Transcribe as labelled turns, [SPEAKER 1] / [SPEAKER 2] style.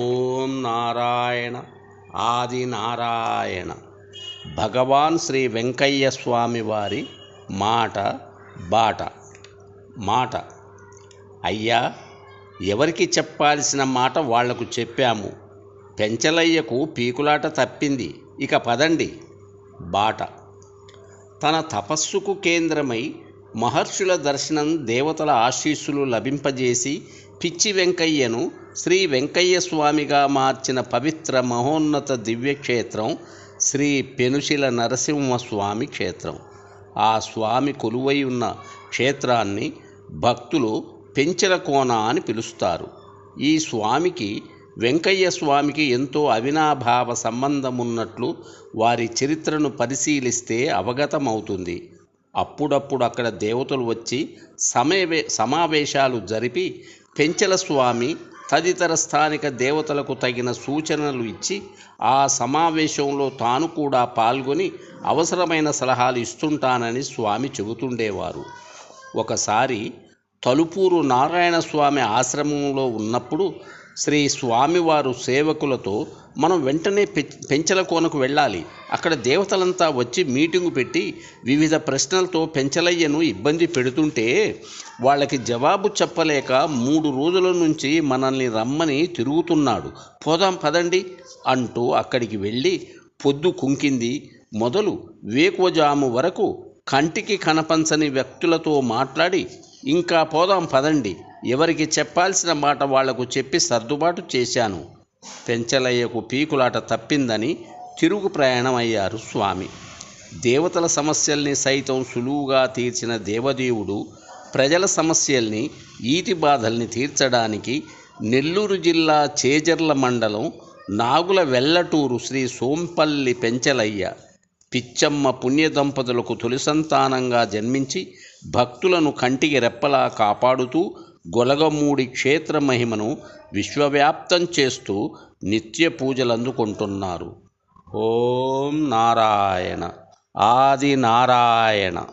[SPEAKER 1] ఓం నారాయణ ఆది నారాయణ భగవాన్ శ్రీ వెంకయ్య స్వామి వారి మాట బాట మాట. అయ్యా ఎవరికి చెప్పాల్సిన మాట వాళ్ళకు చెప్పాము. పెంచలయ్యకు పీకులాట తప్పింది. ఇక పదండి. బాట. తన తపస్సుకు కేంద్రమై మహర్షుల దర్శనం దేవతల ఆశీస్సులు లభింపజేసి పిచ్చి వెంకయ్యను శ్రీ వెంకయ్య స్వామిగా మార్చిన పవిత్ర మహోన్నత దివ్యక్షేత్రం శ్రీ పెనుశిల నరసింహస్వామి క్షేత్రం. ఆ స్వామి కొలువై ఉన్న క్షేత్రాన్ని భక్తులు పెంచల కోన అని పిలుస్తారు. ఈ స్వామికి వెంకయ్య స్వామికి ఎంతో అవినాభావ సంబంధం ఉన్నట్లు వారి చరిత్రను పరిశీలిస్తే అవగతమవుతుంది. అప్పుడప్పుడు అక్కడ దేవతలు వచ్చి సమయవే సమావేశాలు జరిపి పెంచల స్వామి తదితర స్థానిక దేవతలకు తగిన సూచనలు ఇచ్చి ఆ సమావేశంలో తాను కూడా పాల్గొని అవసరమైన సలహాలు ఇస్తుంటానని స్వామి చెబుతుండేవారు. ఒకసారి తలుపూరు నారాయణ స్వామి ఆశ్రమంలో ఉన్నప్పుడు శ్రీ స్వామివారు సేవకులతో మనం వెంటనే పె పెంచల కోనకు వెళ్ళాలి. అక్కడ దేవతలంతా వచ్చి మీటింగు పెట్టి వివిధ ప్రశ్నలతో పెంచలయ్యను ఇబ్బంది పెడుతుంటే వాళ్ళకి జవాబు చెప్పలేక మూడు రోజుల నుంచి మనల్ని రమ్మని తిరుగుతున్నాడు. పోదాం పదండి అంటూ అక్కడికి వెళ్ళి పొద్దు కుంకింది. మొదలు వేకువజాము వరకు కంటికి కనపంచని వ్యక్తులతో మాట్లాడి ఇంకా పోదాం పదండి. ఎవరికి చెప్పాల్సిన మాట వాళ్ళకు చెప్పి సర్దుబాటు చేశాను. పెంచలయ్యకు పీకులాట తప్పిందని తిరుగు ప్రయాణం అయ్యారు స్వామి. దేవతల సమస్యల్ని సైతం సులువుగా తీర్చిన దేవదేవుడు ప్రజల సమస్యల్ని ఈతి బాధల్ని తీర్చడానికి నెల్లూరు జిల్లా చేజర్ల మండలం నాగుల వెల్లటూరు శ్రీ సోంపల్లి పెంచలయ్య పిచ్చమ్మ పుణ్య దంపతులకు తొలి సంతానంగా జన్మించి భక్తులను కంటికి రెప్పలా కాపాడుతూ గొలగమూడి క్షేత్ర మహిమను విశ్వవ్యాప్తం చేస్తూ నిత్య పూజలు అందుకుంటున్నారు. ఓం నారాయణ. ఆది నారాయణ.